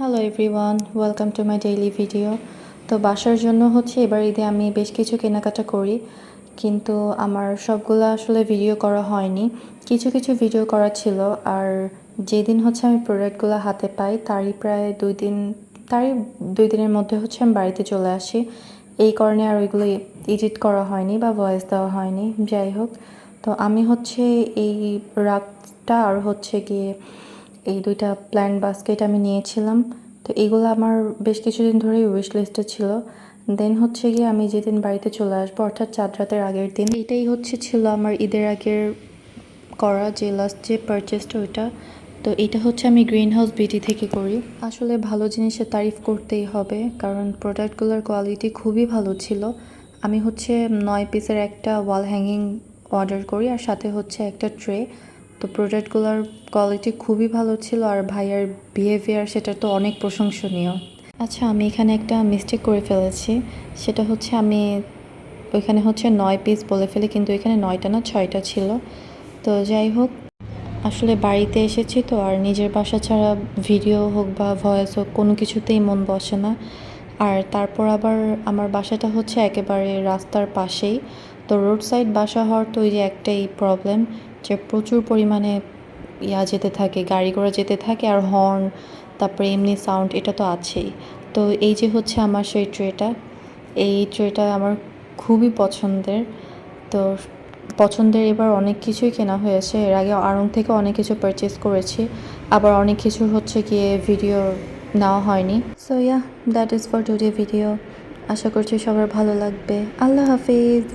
Hello everyone welcome to my daily video তো বাসার জন্য হচ্ছে এবার ঈদে আমি বেশ কিছু কেনাকাটা করি, কিন্তু আমার সবগুলো আসলে ভিডিও করা হয়নি। কিছু কিছু ভিডিও করা ছিল, আর যেদিন হচ্ছে আমি প্রোডাক্টগুলো হাতে পাই, তারই প্রায় দুই দিন, তারই দুই দিনের মধ্যে হচ্ছে আমি বাড়িতে চলে আসি। এই কারণে আর ওইগুলো এডিট করা হয়নি বা ভয়েস দেওয়া হয়নি। যাই হোক, তো আমি হচ্ছে এই রাগটা আর হচ্ছে গিয়ে এই দুইটা প্ল্যান বাস্কেট আমি নিয়েছিলাম। তো এগুলো আমার বেশ কিছুদিন ধরেই উইশ লিস্টে ছিল। দেন হচ্ছে গিয়ে আমি যেদিন বাড়িতে চলে আসব, অর্থাৎ চাঁদ রাতের আগের দিন, এটাই হচ্ছে ছিল আমার ঈদের আগের করা যে লাস্ট যে পারচেসটা ওইটা। তো এটা হচ্ছে আমি গ্রিন হাউস বিটি থেকে করি। আসলে ভালো জিনিসের তারিফ করতেই হবে, কারণ প্রোডাক্টগুলোর কোয়ালিটি খুবই ভালো ছিল। আমি হচ্ছে নয় পিসের একটা ওয়াল হ্যাঙ্গিং অর্ডার করি, আর সাথে হচ্ছে একটা ট্রে তো প্রোডাক্টগুলোর কোয়ালিটি খুবই ভালো ছিল আর ভাইয়ার বিহেভিয়ার সেটা তো অনেক প্রশংসনীয়। আচ্ছা আমি এখানে একটা মিস্টেক করে ফেলেছি। সেটা হচ্ছে আমি ওইখানে হচ্ছে নয় পিস বলে ফেলি, কিন্তু এখানে নয়টা না ছয়টা ছিল। তো যাই হোক, আসলে বাড়িতে এসেছি তো, আর নিজের বাসা ছাড়া ভিডিও হোক বা ভয়েস হোক, কোনো কিছুতেই মন বসে না। আর তারপর আবার আমার বাসাটা হচ্ছে একেবারে রাস্তার পাশেই। তো রোড সাইড বাসা হওয়ার তো ওই যে একটাই প্রবলেম যে প্রচুর পরিমাণে ইয়া যেতে থাকে, গাড়ি ঘোড়া যেতে থাকে আর হর্ন তারপরে এমনি সাউন্ড এটা তো আছেই। তো এই যে হচ্ছে আমার সেই ট্রেটা, এই ট্রেটা আমার খুবই পছন্দের। তো পছন্দের এবার অনেক কিছুই কেনা হয়েছে। এর আগে আরং থেকে অনেক কিছু পারচেস করেছি। আবার অনেক কিছু হচ্ছে গিয়ে ভিডিও নেওয়া হয়নি। So yeah that is for today video আশা করছি সবার ভালো লাগবে। আল্লাহ হাফিজ।